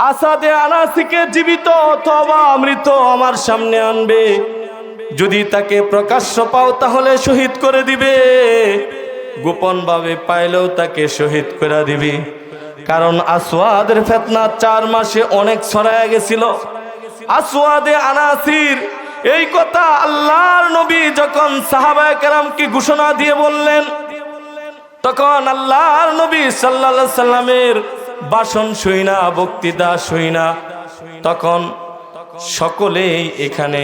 আসাদে আনাসিকে জীবিত অথবা মৃত আমার সামনে আনবে। যদি তাকে প্রকাশ্য পাও তাহলে শহীদ করে দিবে। গোপন ভাবে পাইলেও তাকে শহীদ করে দিবি। কারণ আসওয়াদের ফেতনা চার মাসে অনেক ছড়ায় গেছিল। আসওয়াদে আনাসির এই কথা আল্লাহর নবী যখন সাহাবায়ে কেরামকে ঘোষণা দিয়ে বললেন, তখন আল্লাহর নবী সাল্লা সাল্লামের বাসন শুই না বক্তৃতা শুই না তখন সকলেই এখানে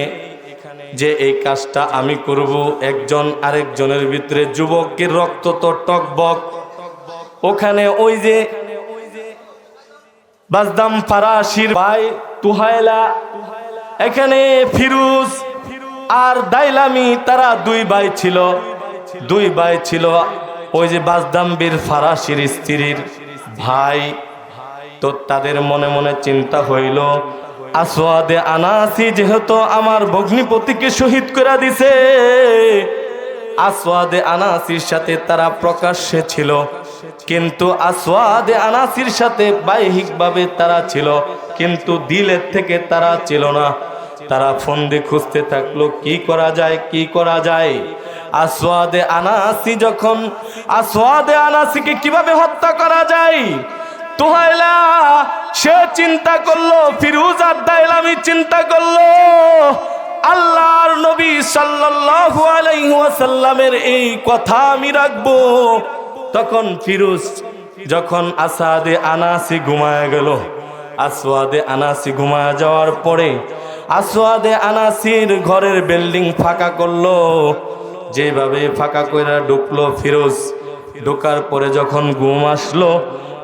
যে এই কাজটা আমি করব, একজন আরেকজনের ভিতরে যুবকের রক্ত তো টকবক। ওখানে ওই যে বাজদাম ফারাসির ভাই তুহাইলা, এখানে ফিরুজ আর দাইলামি, তারা দুই ভাই ছিল। দুই ভাই ছিল ওই যে বাজদাম বীর ফারাসির স্ত্রীর ভাই। তো তাদের মনে মনে চিন্তা হইল আসোয়াদে আনাসি যেহেতু আমার ভগ্নিপতিকে শহীদ করে দিছে, আসওয়াদে আনাসির সাথে তারা প্রকাশ্যে ছিল, কিন্তু আসওয়াদে আনাসির সাথে বাহ্যিকভাবে তারা ছিল, কিন্তু দিলের থেকে তারা ছিল না। তারা ফোন দিয়ে খুঁজতে থাকল, কি করা যায়, কি করা যায়? আসওয়াদে আনাসি যখন, আসওয়াদে আনাসিকে কীভাবে হত্যা করা যায়? তোহাইলা সে চিন্তা করল ফিরুজ আর দাইলামি চিন্তা করল। আল্লাহর নবী সাল্লাল্লাহু আলাইহি ওয়াসাল্লামের এই কথা আমি রাখব। তখন ফিরুজ যখন আসাদে আনাসি ঘুমায় গেল, আসওয়াদে আনাসি ঘুমায় যাওয়ার পরে আসওয়াদে আনাসির ঘরের বিল্ডিং ফাঁকা করল। যেভাবে ফাঁকা কইরা ঢুকলো ফিরোজ, ঢোকার পরে যখন ঘুম আসলো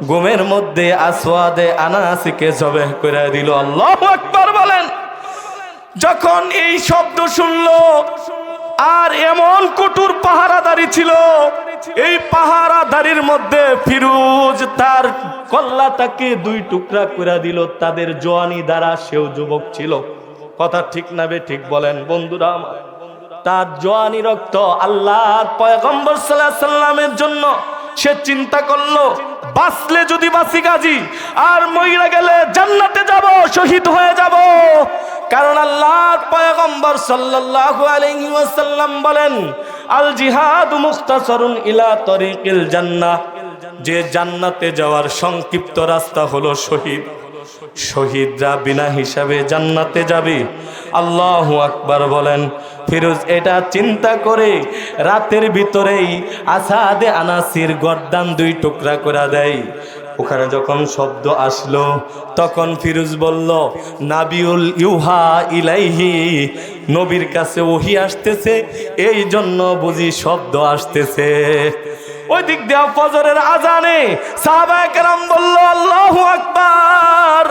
ঘুমের মধ্যে আসওয়াদে আনাসিকে জবে করে দিল। আল্লাহ আকবার বলেন। যখন এই শব্দ শুনল, আর এমন কটুর পাহারাদারি ছিল, এই পাহারাদারির মধ্যে ফিরুজ তার কল্লাটাকে দুই টুকরা করে দিল। তাদের জোয়ানি দ্বারা সেও যুবক ছিল। কথা ঠিক না বে, ঠিক বলেন বন্ধুরা আমার। তার জোয়ানি রক্ত আল্লাহর পয়গম্বর সাল্লাহ সাল্লামের জন্য সে চিন্তা করল বাসলে যদি বাসি গাজি, আর মহিলা গেলে জান্নাতে যাব, শহীদ হয়ে যাব। কারণ আল্লাহর পয়গম্বর সাল্লাল্লাহু আলাইহি ওয়াসাল্লাম বলেন, আল জিহাদ মুখতাসারুন ইলা তরিকিল জান্নাহ। যে জান্নাতে যাওয়ার সংক্ষিপ্ত রাস্তা হলো শহীদ। শহীদরা বিনা হিসাবে জান্নাতে যাবে। আল্লাহ আকবার বলেন, ফিরোজ এটা চিন্তা করে রাতের ভিতরেই আসাদে আনাসির গর্দান দুই টুকরা করে দেয়। ওখানে যখন শব্দ আসলো, তখন ফিরোজ বলল, নাবিউল ইউহা ইলাইহি। নবীর কাছে ওহি আসতেছে এই জন্য বুঝি শব্দ আসতেছে। ওই দিক দিয়ে ফজরের আজানে সাহাবায়ে কেরাম বলল আল্লাহু আকবার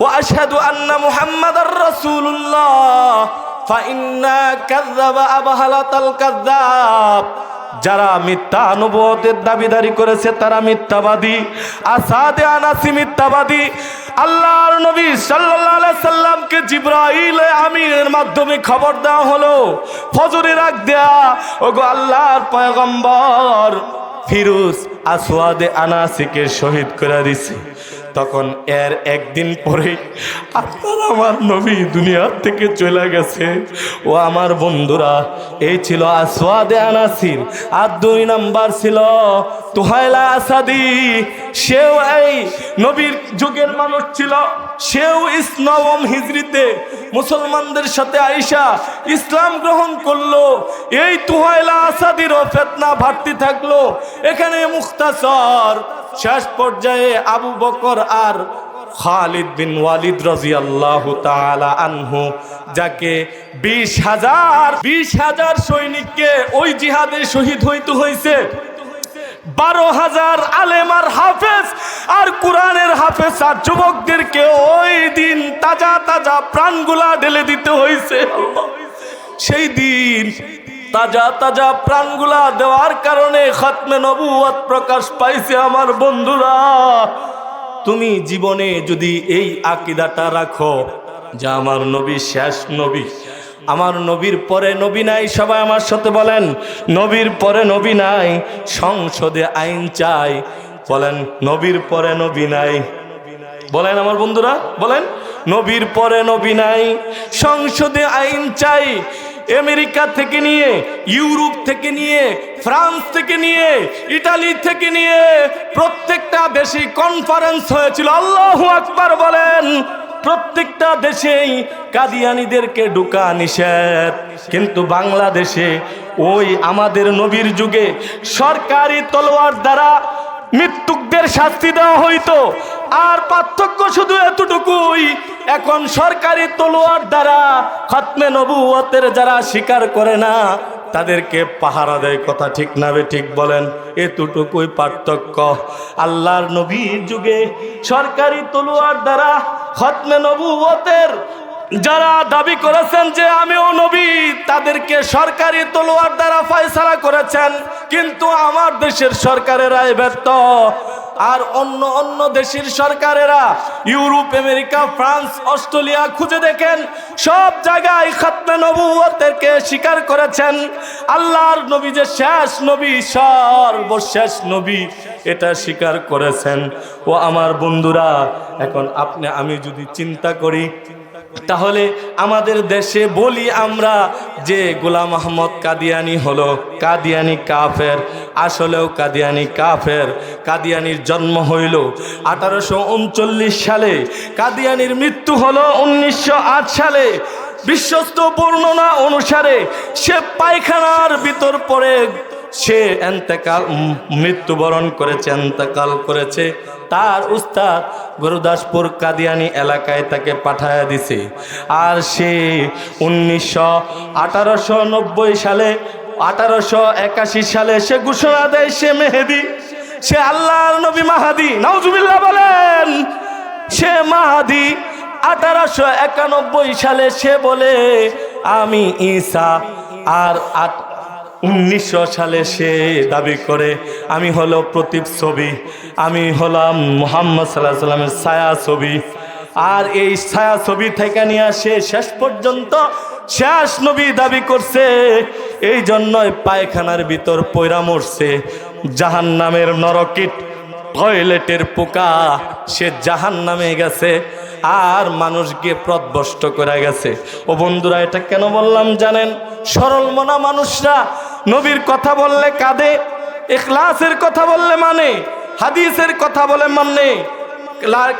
واشهد ان محمد رسول الله فان كذب ابهلت الكذاب যারা মিথ্যা অনুভূতের দাবিদারি করেছে, তারা মিথ্যাবাদী। আসাদে আনাসি মিথ্যাবাদী। আল্লাহর নবী আলাইহি সাল্লামকে জিব্রাইল আমিনের মাধ্যমে খবর দেওয়া হলো। ফজরের আগ দেয়া, ওগো আল্লাহর পয়গম্বর ফিরুজ আসওয়াদে আনাসিকে শহীদ করে দিছে। তখন এর একদিন পরে আপনার আমার নবী দুনিয়ার থেকে চলে গেছে। ও আমার বন্ধুরা, এই ছিল আসওয়াদে আনাসির আর দুই নাম্বার ছিল তুহাইলা আসাদি। সেও এই নবীর যুগের মানুষ ছিল। সেও ইস নবম হিজরিতে মুসলমানদের সাথে আইসা ইসলাম গ্রহণ করল। এই তুহাইলা আসাদিরও ফেতনা ভাটতি থাকল। এখানে মুখতাসর শেষ পর্যায়ে আবু বকর আর খালিদ বিন ওয়ালিদ রাজিয়াল্লাহু তাআলা আনহু, যাকে বিশ হাজার বিশ হাজার সৈনিককে ওই জিহাদে শহীদ হইতে হয়েছে বারো হাজার আলেমার হাফেজ আর কোরআনের হাফেজ আর যুবকদেরকে ওই দিন তাজা তাজা প্রাণগুলা ঢেলে দিতে হয়েছে সেই দিন তাজা তাজা প্রাণগুলা দেওয়ার কারণে খতমে নবুয়ত প্রকাশ পাইছে আমার বন্ধুরা। তুমি জীবনে যদি এই আকিদাটা রাখো, যে আমার নবী শেষ নবী, আমার নবীর পরে নবী নাই, সবাই আমার সাথে বলেন, নবীর পরে নবী নাই, সংসদে আইন চাই, বলেন, নবীর পরে নবী নাই। বলেন আমার বন্ধুরা, বলেন, নবীর পরে নবী নাই, সংসদে আইন চাই আমেরিকা থেকে নিয়ে, ইউরোপ থেকে নিয়ে, ফ্রান্স থেকে নিয়ে, ইটালি থেকে নিয়ে প্রত্যেকটা দেশে কনফারেন্স হয়েছিল। আল্লাহ আকবার বলেন, প্রত্যেকটা দেশেই কাদিয়ানিদেরকে ঢুকা নিষেধ। কিন্তু বাংলাদেশে ওই আমাদের নবীর যুগে সরকারি তলোয়ার দ্বারা মৃত্যুকদের শাস্তি দেওয়া হইতো। আর পার্থক্য শুধু এতটুকুই, এখন সরকারি তলোয়ার দ্বারা খতমে নবুয়তের যারা স্বীকার করে না, তাদেরকে পাহারা দেয় কথা ঠিক না বে ঠিক বলেন, এতটুকুই পার্থক্য। আল্লাহর নবীর যুগে সরকারি তলোয়ার দ্বারা খতমে নবুয়তের যারা দাবি করেছেন যে আমিও নবী, তাদেরকে সরকারি তলোয়ার দ্বারা ফয়সালা করেছেন, কিন্তু আমার দেশের সরকারেরা এ ব্যর্থ। আর অন্য অন্য দেশের সরকারেরা ইউরোপ, আমেরিকা, ফ্রান্স, অস্ট্রেলিয়া খুঁজে দেখেন, সব জায়গায় খাতমে নবুয়তেরকে স্বীকার করেছেন। আল্লাহর নবী যে শেষ নবী, সর্বশেষ নবী, এটা স্বীকার করেছেন। ও আমার বন্ধুরা, এখন আপনি, আমি যদি চিন্তা করি তাহলে আমাদের দেশে বলি আমরা যে গোলাম আহমদ কাদিয়ানি হলো কাদিয়ানি কাফের, আসলেও কাদিয়ানি কাফের। কাদিয়ানির জন্ম হইল আঠারোশো উনচল্লিশ সালে। কাদিয়ানির মৃত্যু হলো উনিশশো আট সালে। বিশ্বস্ত বর্ণনা অনুসারে সে পায়খানার ভিতর পড়ে সে এন্তেকাল মৃত্যুবরণ করেছে, এন্তেকাল করেছে। তার উস্তাদ গুরুদাসপুর কাদিয়ানি এলাকায় তাকে পাঠায় দিছে। আর সে উনিশশো আঠারোশো সালে, আঠারোশো একাশি সালে সে ঘোষণা দেয়, সে মেহেদি, সে আল্লাহর নবী মাহাদি। নওজুবিল্লাহ বলেন, সে মাহাদি আঠারোশো একানব্বই সালে সে বলে, আমি ঈসা আর আট উনিশশো সালে সে দাবি করে, আমি হলো প্রতীপ ছবি, আমি হলাম মোহাম্মদ সাল্লাহ সাল্লামের ছায়া ছবি। আর এই ছায়া ছবি থেকে নিয়ে আসে শেষ পর্যন্ত শেষ নবী দাবি করছে, এই জন্যই পায়খানার ভিতর পয়রা মরছে জাহান নামের নরকিট, টয়লেটের পোকা, সে জাহান নামে গেছে আর মানুষকে প্রদবষ্ট করে গেছে। ও বন্ধুরা, এটা কেন বললাম জানেন? সরল মনা মানুষরা নবীর কথা বললে কাঁদে এখলাসের কথা বললে মানে হাদিসের কথা বলে মানে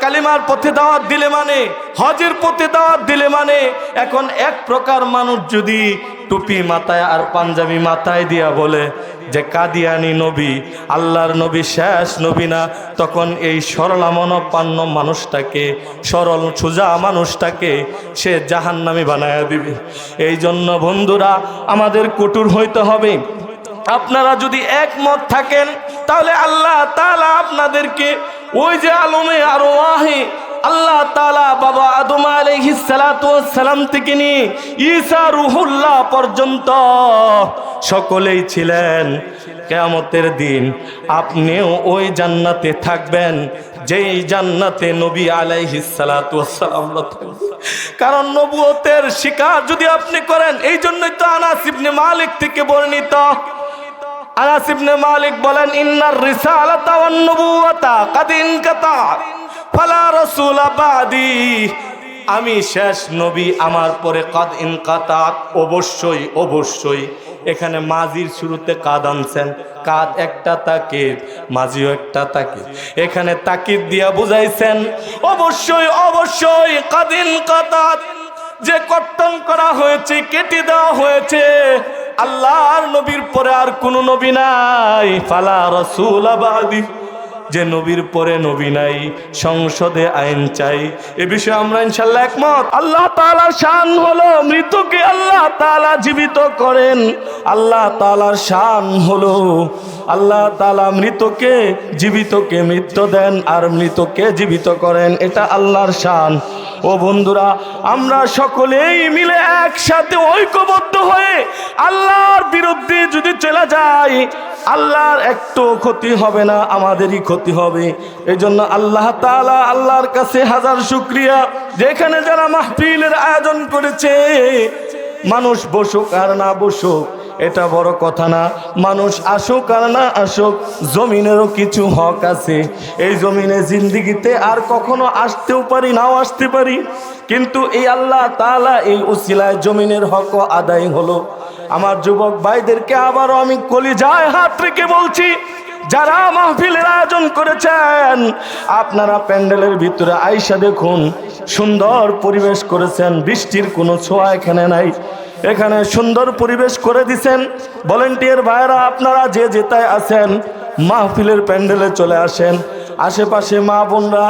কালিমার পথে দাওয়াত দিলে মানে হজের পথে দাওয়াত দিলে মানে এখন এক প্রকার মানুষ যদি টুপি মাথায় আর পাঞ্জাবি মাথায় দিয়া বলে যে কাদিয়ানি নবী, আল্লাহর নবী শেষ নবী না। তখন এই সরলামনপান্ন মানুষটাকে, সরল সোজা মানুষটাকে সে জাহান্নামি বানায় দিবে। এই জন্য বন্ধুরা, আমাদের কঠোর হইতে হবে। আপনারা যদি একমত থাকেন, তাহলে আল্লাহ তাআলা আপনাদেরকে ওই যে আলমে আরও আহে আল্লাহ তাআলা বাবা আদম ওয়াস সালাম থেকে নিয়ে ঈসা রুহুল্লাহ পর্যন্ত সকলেই ছিলেন। কেয়ামতের দিন আপনিও ওই জান্নাতে থাকবেন, যেই জান্নাতে নবী আলাইহিস সালাতু ওয়াস কারণ নবুয়তের শিকার যদি আপনি করেন এই জন্যই তো আনাস ইবনে মালিক থেকে বর্ণিত। আনাস ইবনে মালিক বলেন, ইন্নার রিসালাতা ওয়ান নবুওয়াতা কাদ ইনকাতা। ফালা রসুল আবাদি আমি শেষ নবী আমার পরে কাদ ইনকাতা অবশ্যই অবশ্যই। এখানে মাজির শুরুতে কাদ আনছেন। কাদ একটা তাকিদ মাঝিও একটা তাকিদ। এখানে তাকিদ দিয়া বুঝাইছেন, অবশ্যই অবশ্যই কাদিন কাতাত। যে কর্তন করা হয়েছে, কেটে দেওয়া হয়েছে, আল্লাহর নবীর পরে আর কোনো নবী নাই। ফালা রসুল আবাদি যে নবীর পরে নবী নাই, সংসদে আইন চাই। এ বিষয়ে আমরা ইনশাল্লাহ একমত। আল্লাহ তালা শান হলো মৃতকে আল্লাহ তালা জীবিত করেন। আল্লাহ তালা শান হলো আল্লাহ তালা মৃতকে জীবিতকে মৃত্যু দেন আর মৃতকে জীবিত করেন। এটা আল্লাহর শান। ও বন্ধুরা, আমরা সকলেই মিলে একসাথে ঐক্যবদ্ধ হয়ে আল্লাহর বিরুদ্ধে যদি চলে যাই, আল্লাহর একটু ক্ষতি হবে না, আমাদেরই ক্ষতি হবে। এই জন্য আল্লাহ তালা আল্লাহর কাছে হাজার শুক্রিয়া। যেখানে যারা মাহফিলের আয়োজন করেছে মানুষ বসুক আর না বসুক, এটা বড় কথা না। মানুষ আসুক আর না আসুক, জমিনেরও কিছু হক আছে। এই জমিনে জিন্দিগিতে আর কখনো আসতেও পারি, নাও আসতে পারি। কিন্তু এই আল্লাহ তাআলা এই উসিলায় জমিনের হক আদায় হলো। আমার যুবক ভাইদেরকে আবারও আমি কলি কলিজায় হাত রেখে বলছি যারা মাহফিলের আয়োজন করেছেন, আপনারা প্যান্ডেলের ভিতরে আইসা দেখুন, সুন্দর পরিবেশ করেছেন, বৃষ্টির কোনো ছোঁয়া এখানে নাই। এখানে সুন্দর পরিবেশ করে দিছেন। ভলেন্টিয়ার ভাইরা আপনারা যে জেতায় আছেন, মাহফিলের প্যান্ডেলে চলে আসেন। আশেপাশে মা বোনরা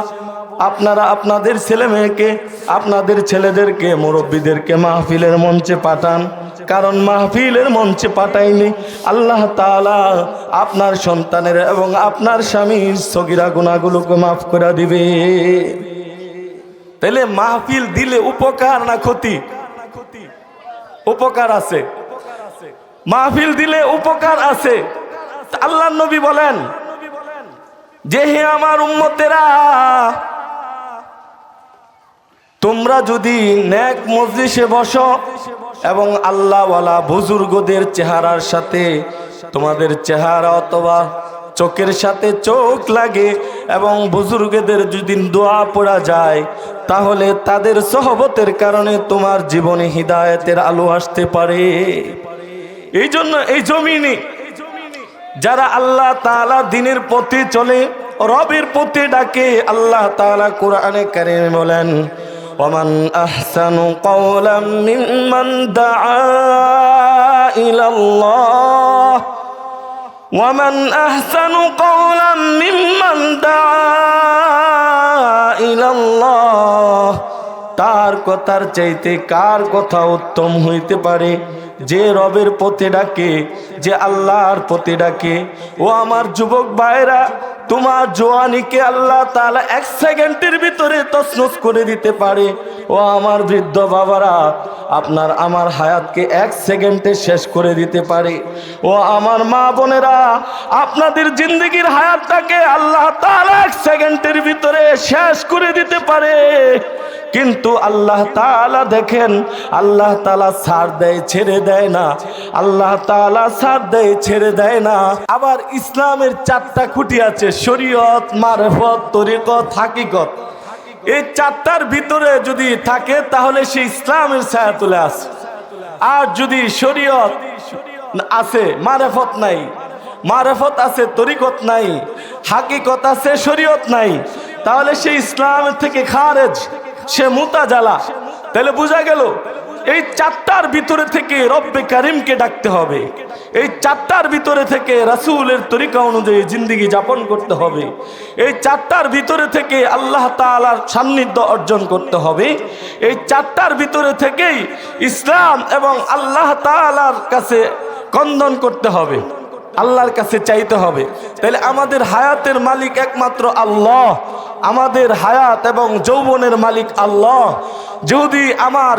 আপনারা আপনাদের ছেলে মেয়েকে, আপনাদের ছেলেদেরকে, মুরব্বীদেরকে মাহফিলের মঞ্চে পাঠান। কারণ মাহফিলের মঞ্চে পাঠাইনি আল্লাহ তাআলা আপনার সন্তানের এবং আপনার স্বামীর সগিরা গুণাগুলোকে মাফ করে দিবে। তাহলে মাহফিল দিলে উপকার না ক্ষতি? উপকার আছে। মাহফিল দিলে উপকার আছে। আল্লাহ নবী বলেন, যে হে আমার উম্মতেরা তোমরা যদি ন্যাক মজলিসে বসো এবং আল্লাহওয়ালা বুজুর্গদের চেহারার সাথে, তোমাদের চেহারা অথবা চোখের সাথে চোখ লাগে এবং বুজুর্গদের যদি দোয়া পড়া যায়, তাহলে তাদের সহবতের কারণে তোমার জীবনে হৃদায়তের আলো আসতে পারে। এই জন্য এই জমিনে যারা আল্লাহ তাআলা দিনের পথে চলে, রবের পথে ডাকে, আল্লাহ তাআলা কোরআনে কারিমে বলেন ওমান আহসানু কওলাম মিম্মান দাআ ইলাল্লাহ ومن أحسن قولا ممن دعا إلى الله তার কথার চাইতে কার কথা উত্তম হইতে পারে যে রবের পথে ডাকে যে আল্লাহর পথে ডাকে ও আমার যুবক ভাইরা তোমার জোয়ানিকে আল্লাহ তালা এক সেকেন্ডের ভিতরে তসনস করে দিতে পারে। ও আমার বৃদ্ধ বাবারা, আপনার আমার হায়াতকে এক সেকেন্ডে শেষ করে দিতে পারে। ও আমার মা বোনেরা, আপনাদের জিন্দগির হায়াতটাকে আল্লাহ তাআলা এক সেকেন্ডের ভিতরে শেষ করে দিতে পারে। কিন্তু আল্লাহ তাআলা দেখেন, আল্লাহ তাআলা ছাড় দেয়, ছেড়ে দেয় না। আল্লাহ তাআলা ছাড় দেয়, ছেড়ে দেয় না। আবার ইসলামের চারটা খুঁটি আছে, শরীয়ত, মারফত, তরিকত, হাকিকত। এই চারটার ভিতরে যদি থাকে, তাহলে সে ইসলামের ছায়া তুলে আসে আর যদি শরীয়ত আছে, মারেফত নাই। মারেফত আছে, তরিকত নাই। হাকিকত আছে, শরীয়ত নাই। তাহলে সে ইসলামের থেকে খারেজ, সে মুতা জ্বালা তাহলে বোঝা গেল এই চারটার ভিতরে থেকে রব্বে কারিমকে ডাকতে হবে। এই চারটার ভিতরে থেকে রাসূলের তরিকা অনুযায়ী জিন্দগি যাপন করতে হবে। এই চারটার ভিতরে থেকে আল্লাহ তাআলার সান্নিধ্য অর্জন করতে হবে। এই চারটার ভিতরে থেকেই ইসলাম এবং আল্লাহ তাআলার কাছে কন্দন করতে হবে। আল্লাহর কাছে চাইতে হবে। তাহলে আমাদের হায়াতের মালিক একমাত্র আল্লাহ। আমাদের হায়াত এবং যৌবনের মালিক আল্লাহ। যদি আমার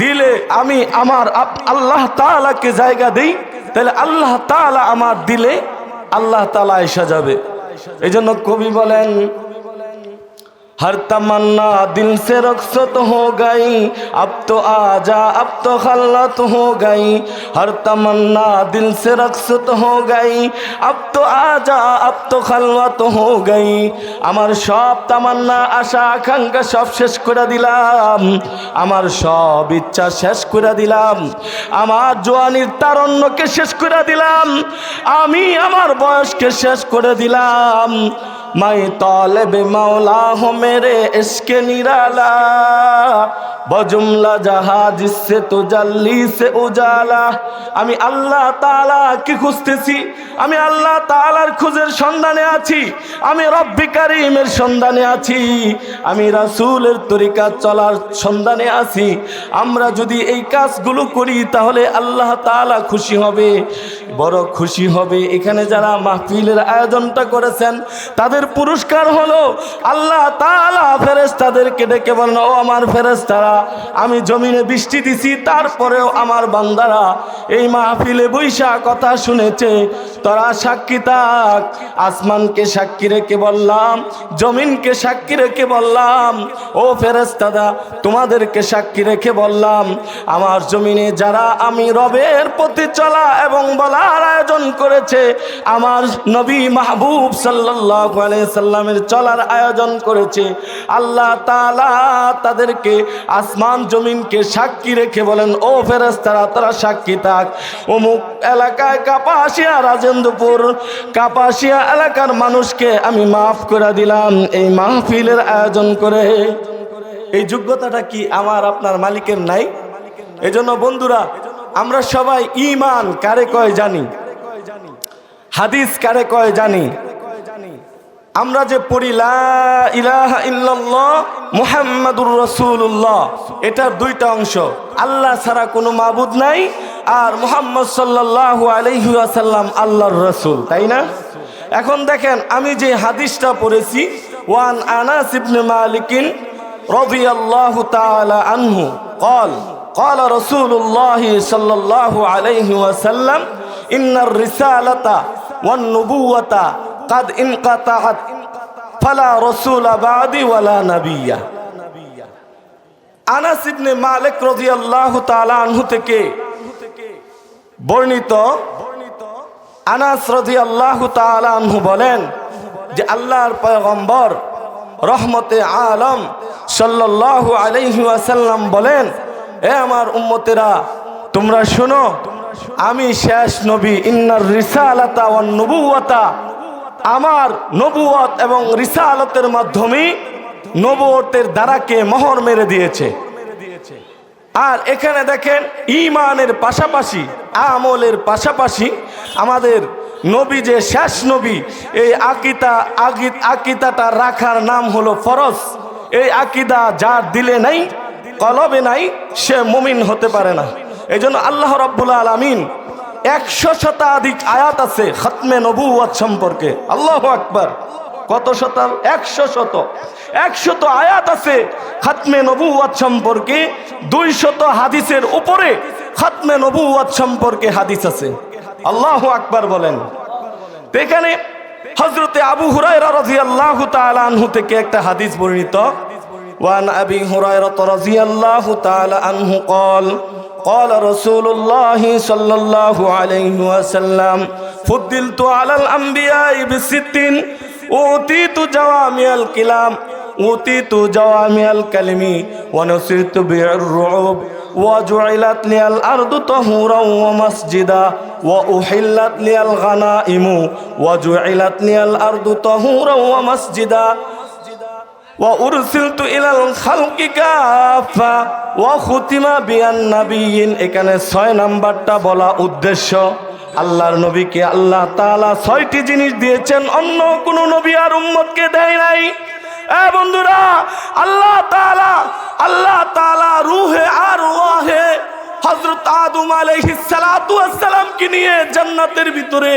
দিলে আমি আমার আল্লাহ তালাকে জায়গা দিই, তাহলে আল্লাহ তালা আমার দিলে আল্লাহ তালা এসা যাবে। এই জন্য কবি বলেন हर तमन्ना दिल से रखसत हो गई अब तो आजा अब तो खल्लत हो गई हर तमन्ना दिल से रखसत हो गई अब तो आजा अब तो खलवत हो गई আমার সব তামান্না আশা আকাঙ্ক্ষা সব শেষ করে দিলাম আমার সব ইচ্ছা শেষ করে দিলাম আমার জোয়ানির তারণ্যকে শেষ করে দিলাম আমি আমার বয়সকে শেষ করে দিলাম मैं तालब मौला हूँ मेरे इश्क निराला বজুমলা জাহাজ সে তো জাল্লি, সে উজালা। আমি আল্লাহ তালাকে খুঁজতেছি, আমি আল্লাহ তালার খুঁজের সন্ধানে আছি, আমি রব্বি কারিমের সন্ধানে আছি, আমি রাসুলের তরিকা চলার সন্ধানে আছি। আমরা যদি এই কাজগুলো করি, তাহলে আল্লাহ তালা খুশি হবে। বড় খুশি হবে। এখানে যারা মাহফিলের আয়োজনটা করেছেন, তাদের পুরস্কার হলো আল্লাহ তালা ফেরেস তাদেরকে ডেকে বলেন, ও আমার ফেরেস তারা আমি জমিনে বৃষ্টি দিছি, তারপরেও আমার বান্দারা এই মাহফিলে বৈশা কথা শুনেছে। তোরা সাক্ষী থাক, আসমানকে সাক্ষী রেখে বললাম, জমিনকে সাক্ষী রেখে বললাম, ও ফেরেস্তাদা তোমাদেরকে সাক্ষী রেখে বললাম, আমার জমিনে যারা আমি রবের প্রতি চলা এবং বলার আয়োজন করেছে, আমার নবী মাহবুব আলাইহি সাল্লামের চলার আয়োজন করেছে, আল্লাহ তাআলা তাদেরকে আসমান জমিনকে সাক্ষী রেখে বলেন, ও ফেরেশতারা, তারা সাক্ষী থাক। অমুক এলাকায় কাপাসিয়া রাজেন্দ্রপুর, কাপাসিয়া এলাকার মানুষকে আমি মাফ করে দিলাম, এই মাহফিলের আয়োজন করে। এই যোগ্যতাটা কি আমার, আপনার মালিকের নাই? এজন্য বন্ধুরা, আমরা সবাই ইমান কারে কয় জানি? হাদিস কারে কয় জানি? আমরা যে পড়ি মুহাম্মাদুর রাসূলুল্লাহ এটার দুইটা অংশ। আল্লাহ ছাড়া কোনো মাবুদ নাই, আর আল্লাহর তাই না? এখন দেখেন, আমি যে হাদিসটা পড়েছি, ওয়ান রাদিয়াল্লাহু তাআলা আনহু قال قال رسول الله صلى الله عليه وسلم إن الرسالة والنبوة قد انقطعت فلا رسول بعدي ولا نبي আনাস ইবনে মালিক রাদিয়াল্লাহু তাআলা আনহু থেকে বর্ণিত আনাস রাদিয়াল্লাহু তাআলা আনহু বলেন যে আল্লাহর পয়গম্বর রহমতে আলম সাল্লাল্লাহু আলাইহি ওয়াসাল্লাম বলেন, এ আমার উম্মতেরা, তোমরা শোনো, আমি শেষ নবী, ইন্নার রিসালাতা ওয়ান নবুওয়াতা। আমার নবুয়ত এবং রিসালতের মাধ্যমে নবুয়তের দ্বারাকে মোহর মেরে দিয়েছে। আর এখানে দেখেন ইমানের পাশাপাশি, আমলের পাশাপাশি আমাদের নবী যে শেষ নবী, এই আকিতা, আকিতাটা রাখার নাম হলো ফরজ। এই আকিদা যার দিলে নাই, কলবে নাই, সে মুমিন হতে পারে না। এই জন্য আল্লাহ রব্বুল আলমিন একশো শতাধিক আয়াত আছে খতমে নবুয়াত সম্পর্কে। আল্লাহ আকবার। কত শত? একশো শত। একশত আয়াত আছে খাতমে নবুয়াত সম্পর্কে দুই শত হাদিসের উপরে খাতমে নবুয়াত সম্পর্কে হাদিস আছে। আল্লাহ আকবার বলেন। এখানে হজরতে আবু হুরায়রা রাদিয়াল্লাহু তাআলা আনহু থেকে একটা হাদিস বর্ণিত ওয়ান আবি হুরায়রা রাদিয়াল্লাহু তাআলা আনহু قال قال رسول الله صلى الله عليه وسلم فضلت على الأنبياء بست أوتيت جوامع الكلام أوتيت جوامع الكلم ونصرت بالرعب وجعلت لي الأرض طهورا ومسجدا وأحلت لي الغنائم وجعلت لي الأرض طهورا ومسجدا وأرسلت إلى الخلق كافة وختم بالنبيين এখানে ছয় নাম্বারটা বলা উদ্দেশ্য আল্লাহর নবীকে আল্লাহ তাআলা ছয়টি জিনিস দিয়েছেন অন্য কোন নবী আর উম্মতকে দেয় নাই বন্ধুরা, আল্লাহ তাআলা আল্লাহ তাআলা রুহে আর ওয়াহে হযরত আদম নিয়ে জান্নাতের ভিতরে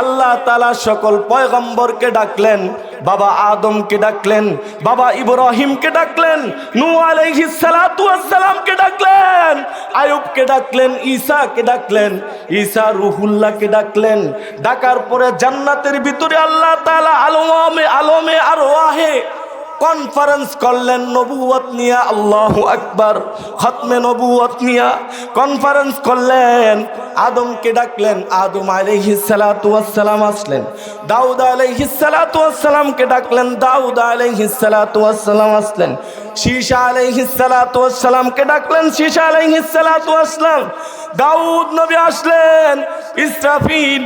আল্লাহ তাআলা সকল পয়গম্বরকে ডাকলেন, বাবা আদমকে ডাকলেন, বাবা ইব্রাহিমকে ডাকলেন আলাইহিস ডাকলেন, আয়ুবকে ডাকলেন, ঈসাকে ডাকলেন, ঈসা রুহুল্লাহকে ডাকলেন। ডাকার পরে জান্নাতের ভিতরে আল্লাহ তাআলা আলমে আলমে আর কনফারেন্স করলেন নবুয়ত নিয়া, আল্লাহ আকবার। খতমে নবুয়ত নিয়া কনফারেন্স করলেন। আদমকে ডাকলেন, আদম আলাইহিস সালাতু আসলেন। দাউদ আলাইহিস সালাতু ডাকলেন, দাউদ আলাইহিস সালাতু আসলেন। শীশা আলাইহিস সালাতু ডাকলেন শীশা আলাইহিস সালাতু দাউদ নবী আসলেন, ইসরাফিল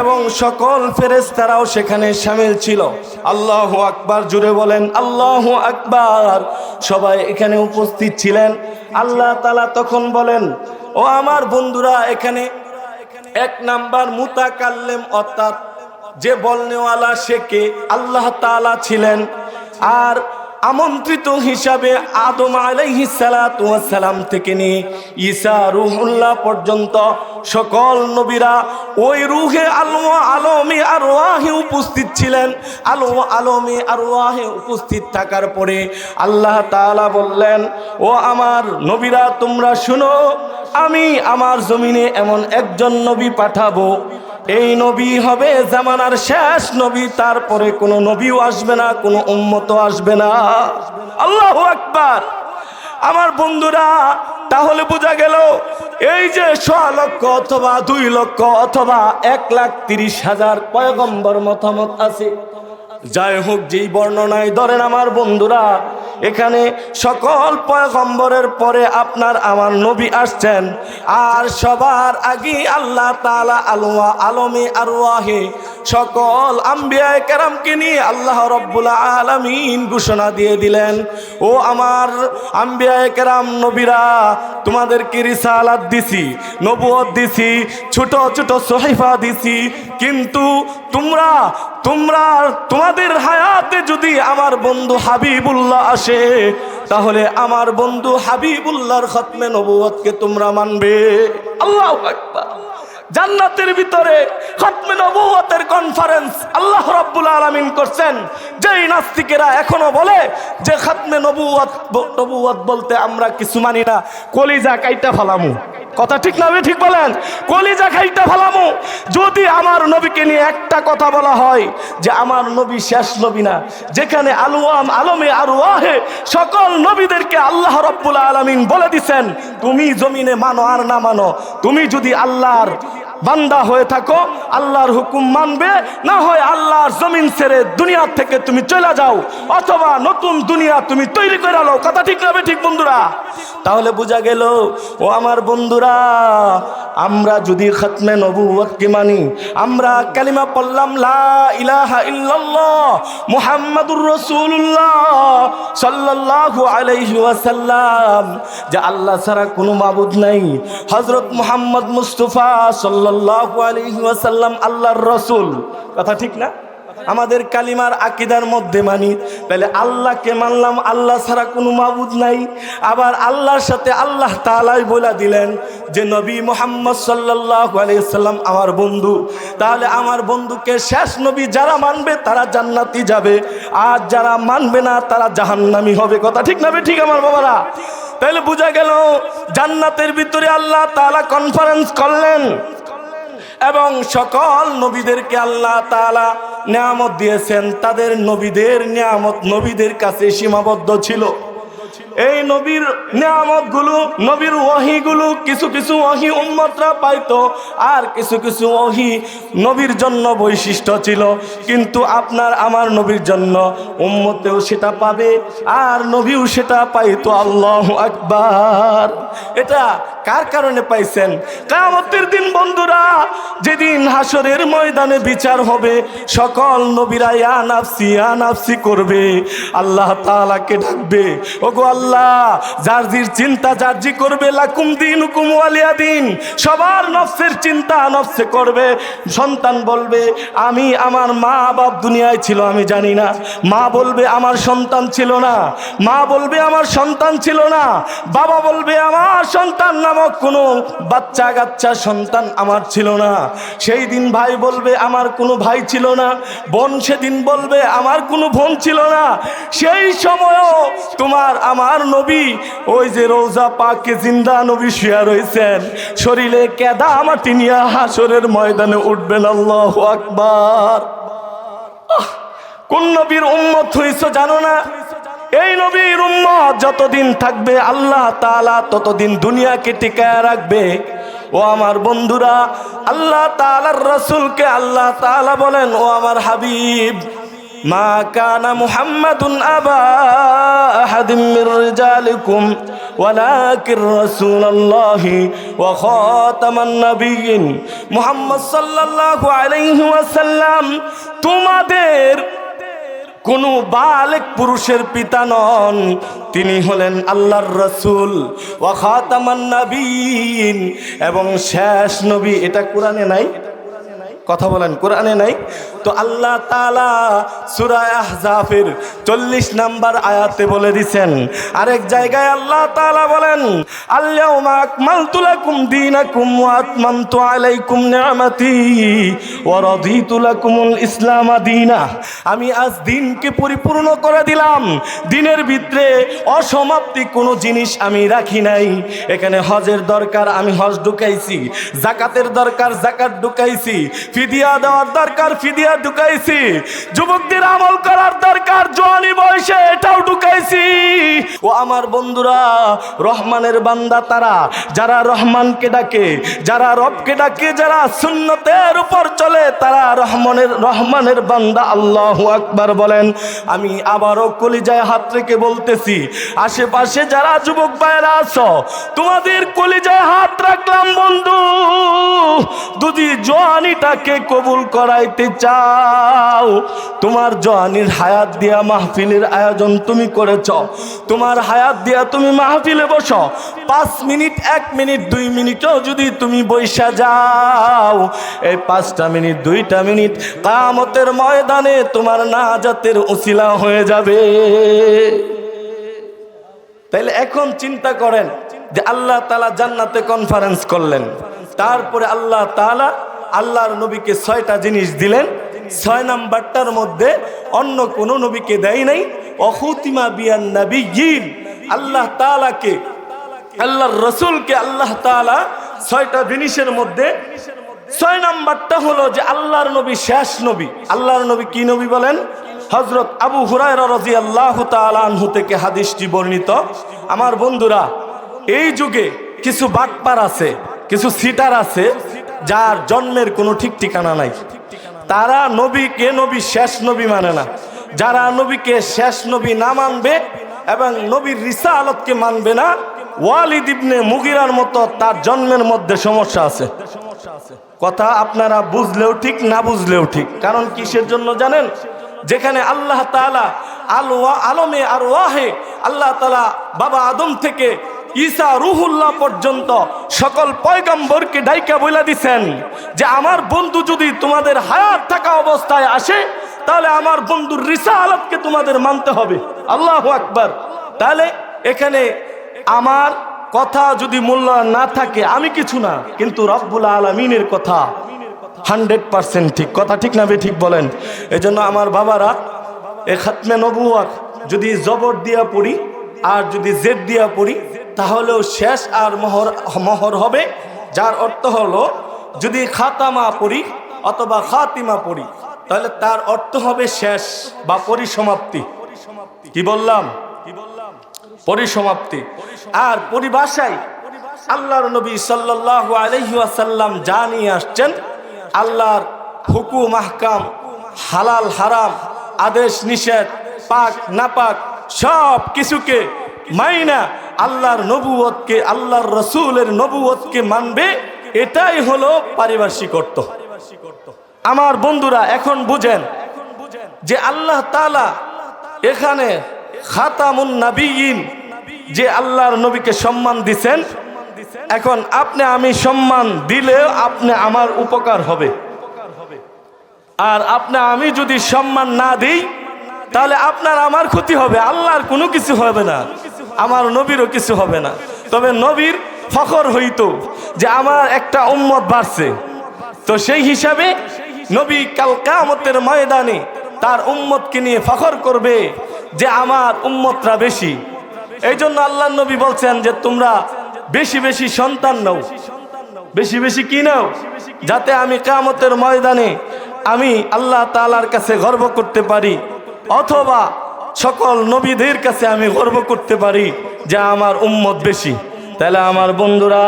এবং সকল ফেরেস্তারাও সেখানে সামিল ছিল। আল্লাহ আকবার জুড়ে বলেন, আল্লাহ আকবার। সবাই এখানে উপস্থিত ছিলেন। আল্লাহ তালা তখন বলেন, ও আমার বন্ধুরা, এখানে এক নাম্বার মুতাকাল্লেম, অর্থাৎ যে বলনেওয়ালা সে কে? আল্লাহ তালা ছিলেন। আর আমন্ত্রিত হিসাবে আদম আলাইহি সালাম থেকে নিয়ে ঈসা রুহুল্লাহ পর্যন্ত সকল নবীরা ওই রুহে আলো আলমে আর ওয়াহে উপস্থিত ছিলেন। আলো আলমে আর ওয়াহে উপস্থিত থাকার পরে আল্লাহ তাআলা বললেন, ও আমার নবীরা, তোমরা শুনো, আমি আমার জমিনে এমন একজন নবী পাঠাবো এই নবী হবে জামানার শেষ নবী, তারপরে কোনো নবীও আসবে না, কোনো উন্মত আসবে না। আল্লাহ আকবার। আমার বন্ধুরা, তাহলে বোঝা গেল, এই যে ছ লক্ষ অথবা দুই লক্ষ অথবা এক লাখ তিরিশ হাজার পয়গম্বর মতামত আছে। যাই হোক, যেই বর্ণনায় ধরেন আমার বন্ধুরা, এখানে সকল পয়গম্বরের পরে আপনার আমার নবী আসছেন। আর সবার আগে আল্লাহ তালা আলোয়া আলমে আরওয়াহে সকল আম্বিয়ায় কেরামকে নিয়ে আল্লাহ রব্বুল আলমিন ঘোষণা দিয়ে দিলেন, ও আমার আম্বিয়ায় কেরাম নবীরা, তোমাদেরকে রিসালাত দিছি নবুয়ত দিছি, ছোট ছোট সহিফা দিছি, কিন্তু তোমরা তোমরা তোমাদের হায়াতে যদি আমার বন্ধু হাবিবুল্লাহ আসে, তাহলে আমার বন্ধু হাবিবুল্লাহর খতমে নবুয়তকে তোমরা মানবে। আল্লাহ আকবার। জান্নাতের ভিতরে খতমে নবুয়তের কনফারেন্স আল্লাহ রাব্বুল আলামিন করছেন। যেই নাস্তিকেরা এখনও বলে যে খতমে নবুয়ত নবুয়ত বলতে আমরা কিছু মানি না, কলিজা কাইটা ফালামু। কথা ঠিক না ঠিক বলেন? কলিজা খাইটা ফালামু। যদি আমার নবীকে নিয়ে একটা কথা বলা হয় যে আমার নবী শেষ নবী না, যেখানে আলুয়াম আলমে আরু আহে সকল নবীদেরকে আল্লাহ রব্বুল আলামিন বলে দিছেন, তুমি জমিনে মানো আর না মানো। তুমি যদি আল্লাহর বান্দা হয়ে থাকো, আল্লাহর হুকুম মানবে, না হয় আল্লাহর জমিন ছেড়ে দুনিয়ার থেকে তুমি চলে যাও, অথবা নতুন দুনিয়া তুমি তৈরি করে আলো কথা ঠিক না ঠিক বন্ধুরা? তাহলে বোঝা গেল, ও আমার বন্ধুরা, আমরা যদি খতমে নবুয়তকে মানি, আমরা কালিমা পড়লাম, লা ইলাহা ইল্লাল্লাহ মুহাম্মাদুর রাসূলুল্লাহ সাল্লাল্লাহু আলাইহি ওয়াসাল্লাম। যে আল্লাহ ছাড়া কোনো মাবুদ নাই। হযরত মুহাম্মদ মুস্তাফা সাল্লাল্লাহু আল্লাহর রসুল। কথা ঠিক না? আমাদের কালিমার আকিদার মধ্যে মানি, তাহলে আল্লাহকে মানলাম, আল্লাহ ছাড়া কোনো মাবুদ নাই। আবার আল্লাহর সাথে আল্লাহ তালাই বলে দিলেন যে, নবী মোহাম্মদ সাল্লাহ আলাইসাল্লাম আমার বন্ধু। তাহলে আমার বন্ধুকে শেষ নবী যারা মানবে তারা জান্নাতি যাবে। আর যারা মানবে না তারা জাহান্নামি হবে। কথা ঠিক নাবে ঠিক আমার বাবারা? তাহলে বোঝা গেল, জান্নাতের ভিতরে আল্লাহ তালা কনফারেন্স করলেন। এবং সকল নবীদেরকে আল্লাহ তালা নিয়ামত দিয়েছেন। তাদের নবীদের নিয়ামত নবীদের কাছে সীমাবদ্ধ ছিল। এই নবীর নিয়ামতগুলো নবীর ওয়াহিগুলো, কিছু কিছু ওয়াহি উম্মতরা পাইতো, আর কিছু কিছু ওয়াহি নবীর জন্য বৈশিষ্ট্য ছিল। কিন্তু আপনার আমার নবীর জন্য উম্মতেও সেটা পাবে, আর নবীও সেটা পাইতো। আল্লাহ আকবার। এটা কার কারণে পাইছেন? কামতের দিন বন্ধুরা, যেদিন হাসরের ময়দানে বিচার হবে, সকল নবীরা ইয়া নাফসি ইয়া নাফসি করবে, আল্লাহ তাআলাকে ডাকবে, ওগো আল্লাহ জির চিন্তা করবে, লাকুম দিন হুকুম ওয়ালিয়া দিন। সবার নফসের চিন্তা নফসে করবে। সন্তান বলবে, আমি আমার মা বাপ দুনিয়ায় ছিল, আমি জানি না। মা বলবে, আমার সন্তান ছিল না। মা বলবে, আমার সন্তান ছিল না। বাবা বলবে, আমার সন্তান নামক কোনো বাচ্চা কাচ্চা সন্তান আমার ছিল না। সেই দিন ভাই বলবে, আমার কোনো ভাই ছিল না। বোন সেদিন বলবে, আমার কোনো বোন ছিল না। সেই সময়ও তোমার, আমার নবী, ওই যে রোজা পাকে জিন্দা নবী শুয়া রয়েছেন। শরীরে কেদা মাটি নিয়ে হাসরের ময়দানে উঠবেন, আল্লাহ আকবার। কোন নবীর উম্মত হইছ জানো না? এই নবীর উম্মত যতদিন থাকবে, আল্লাহ তাআলা ততদিন দুনিয়াকে টিকায় রাখবে। ও আমার বন্ধুরা, আল্লাহ তাআলার রসুলকে আল্লাহ তাআলা বলেন, ও আমার হাবিব মা কানা মুহাম্মাদুন আবা আহাদিম মির রিজালিকুম ওয়ালাকিন রাসূলুল্লাহি ওয়া খাতামান নাবিয়িন মুহাম্মদ সাল্লাল্লাহু আলাইহি ওয়াসাল্লাম তোমাদের কোনো বালেক পুরুষের পিতা নন, তিনি হলেন আল্লাহর রসুল ওয়াখাতামান নবীন এবং শেষ নবী, এটা কোরআনে নাই? কথা বলেন, কোরআনে নাই? তো আল্লাহ তাআলা সূরা আহজাফের 40 নাম্বার আয়াতে বলে দিছেন, আরেক জায়গায় আল্লাহ তাআলা বলেন, আল-ইয়াউমা আকমালতু লাকুম দীনাকুম ওয়া আতমামতু আলাইকুম নি'মাতি ওয়া রাদিতু লাকুমুল ইসলাম দীনা। আমি আজ দিনকে পরিপূর্ণ করে দিলাম। দিনের ভিতরে অসমাপ্তি কোনো জিনিস আমি রাখি নাই। এখানে হজের দরকার, আমি হজ ঢুকাইছি, জাকাতের দরকার, জাকাত ঢুকাইছি। ফিদিয়া দেওয়ার দরকার, ফিদিয়া ঢুকাইছি। যুবকদের আমল করার দরকার, জোয়ানি বয়সে এটাও ঢুকাইছি। ও আমার বন্ধুরা, রহমানের বান্দা তারা, যারা রহমানকে ডাকে, যারা রবকে ডাকে, যারা সুন্নতের উপর চলে, তারা রহমানের রহমানের বান্দা, আল্লাহ আকবার বলেন। আমি আবারও কলিজায় হাত রেখে বলতেছি, আশেপাশে যারা যুবক ভাইয়েরা আছো, তোমাদের কলিজায় হাত রাখলাম বন্ধু। দুদি জোয়ানিটাকে কবুল করাইতে চাও। তোমার জোয়ানির হায়াত দিয়া মাহফিলের আয়োজন তুমি করেছ। তোমার হায়াত দিয়া তুমি মাহফিলে বসো। পাঁচ মিনিট, এক মিনিট, দুই মিনিটও যদি তুমি বৈশা যাও। এই পাঁচটা মিনিট, দুইটা মিনিট কামতের ময়দানে তোমার নাজাতের উসিলা হয়ে যাবে। তাইলে এখন চিন্তা করেন যে আল্লাহ তালা জান্নাতে কনফারেন্স করলেন। তারপরে আল্লাহ তালা আল্লাহর নবীকে ছয়টা জিনিস দিলেন। ছয় নাম্বারটার মধ্যে অন্য কোন নবীকে দেয় নাই। অহুতিমা বিয়ান নবী আল্লাহ তালাকে আল্লাহর রসুলকে আল্লাহ তালা ছয়টা জিনিসের মধ্যে ছয় নাম্বারটা হলো যে আল্লাহর নবী শেষ নবী। আল্লাহর নবী কি নবী বলেন? হজরত আবু হুরায়রা রাজি আল্লাহ তালু থেকে হাদিসটি বর্ণিত। আমার বন্ধুরা, এই যুগে কিছু বাটপার আছে, কিছু সিটার আছে যার জন্মের কোনো ঠিক ঠিকানা নাই। তারা নবীকে নবী, শেষ নবী মানে না। যারা নবীকে শেষ নবী না মানবে এবং নবীর রিসা আলতকে মানবে না, ওয়ালিদ ইবনে মুগিরার মতো তার জন্মের মধ্যে সমস্যা আছে। কথা আপনারা বুঝলেও ঠিক, না বুঝলেও ঠিক। কারণ কিসের জন্য জানেন? যেখানে আল্লাহ তালা আলো আলমে আর ওয়াহে আল্লাহ তালা বাবা আদম থেকে ঈসা রুহুল্লাহ পর্যন্ত সকল পয়গম্বরকে ডাইকা বইলা দিছেন যে আমার বন্ধু যদি তোমাদের হায়াত থাকা অবস্থায় আসে, তাহলে আমার বন্ধুর রিসা আলাপকে তোমাদের মানতে হবে। আল্লাহ আকবার। তাহলে এখানে আমার কথা যদি মূল্য না থাকে, আমি কিছু না, কিন্তু রব্বুল আলমিনের কথা হান্ড্রেড পার্সেন্ট ঠিক। কথা ঠিক না ঠিক বলেন। এজন্য আমার বাবারা এ খাতমে নবুয়াত যদি জবর দিয়া পড়ি, আর যদি জেদ দিয়া পড়ি তাহলেও শেষ আর মহর মহর হবে, যার অর্থ হলো, যদি খাতামা পড়ি অথবা খাতিমা পড়ি, তাহলে তার অর্থ হবে শেষ বা পরিসমাপ্তি। কি বললাম? পরিসমাপ্তি। আর পরিভাষায় আল্লাহর নবী সাল্লাহ আলহিহাসাল্লাম যা নিয়ে আসছেন, আল্লাহর হুকুম, আহকাম, হালাল, হারাম, আদেশ, নিষেধ, পাক, নাপাক সব কিছুকে মাইনা আল্লাহর নবুয়তকে, আল্লাহর রসুলের নবুয়তকে মানবে, এটাই হলো পারিপার্শ্বিক অর্থ। আমার বন্ধুরা, এখন বুঝেন যে আল্লাহ তালা এখানে খাতামুন নাবিয়িন, যে আল্লাহর নবীকে সম্মান দিছেন, এখন আপনি আমি সম্মান দিলেও আপনি আমার উপকার হবে। আর আপনি আমি যদি সম্মান না দিই, তাহলে আপনার আমার ক্ষতি হবে, আল্লাহর কোনো কিছু হবে না। আমার নবীরও কিছু হবে না। তবে নবীর ফখর হইতো যে আমার একটা উম্মত বাড়ছে। তো সেই হিসাবে নবী কাল কামতের ময়দানে তার উম্মতকে নিয়ে ফখর করবে যে আমার উম্মতরা বেশি। এই জন্য আল্লাহ নবী বলছেন যে তোমরা বেশি বেশি সন্তান নাও। বেশি বেশি কি নাও? যাতে আমি কামতের ময়দানে আমি আল্লাহ তালার কাছে গর্ব করতে পারি। অথবা সকল নবীদের কাছে আমি গর্ব করতে পারি যে আমার উম্মত বেশি। তাহলে আমার বন্ধুরা,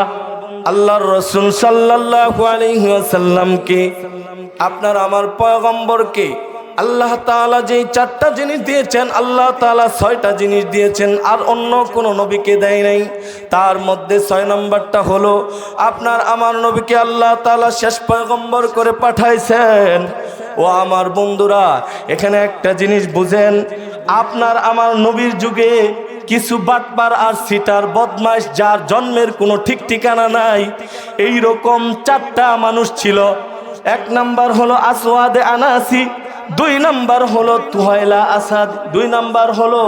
আল্লাহর রসুল সাল্লাহ আলহিহাসাল্লামকে আপনার আমার পয়গম্বরকে, আল্লাহ তাআলা যেই চারটা জিনিস দিয়েছেন, আল্লাহ তাআলা ছয়টা জিনিস দিয়েছেন, আর অন্য কোনো নবীকে দেয় নাই। তার মধ্যে ছয় নম্বরটা হলো, আপনার আমার নবীকে আল্লাহ তাআলা শেষ পয়গম্বর করে পাঠাইছেন। ও আমার বন্ধুরা, এখানে একটা জিনিস বুঝেন আপনার আমার নবীর যুগে কিছু বাটবার আর সিটার বদমাইশ যার জন্মের কোনো ঠিক ঠিকানা নাই। এই রকম চারটা মানুষ ছিল। এক নাম্বার হলো আসওয়াদে আনাসি দুই নাম্বার হলো তুহাইলা আসাদ, দুই নাম্বার হলো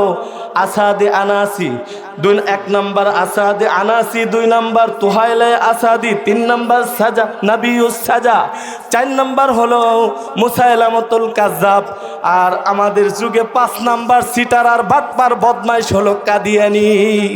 আসাদে আনাসি, দুই, এক নাম্বার আসাদে আনাসি, দুই নাম্বার তুহাইলা আসাদি, তিন নাম্বার সাজা নাবিউস সাজা, চার নাম্বার হলো মুসাইলামতুল কাজাব আর আমাদের যুগে পাঁচ নাম্বার সিটার আর বাটপার বদমাইশ হলো কাদিয়ানি।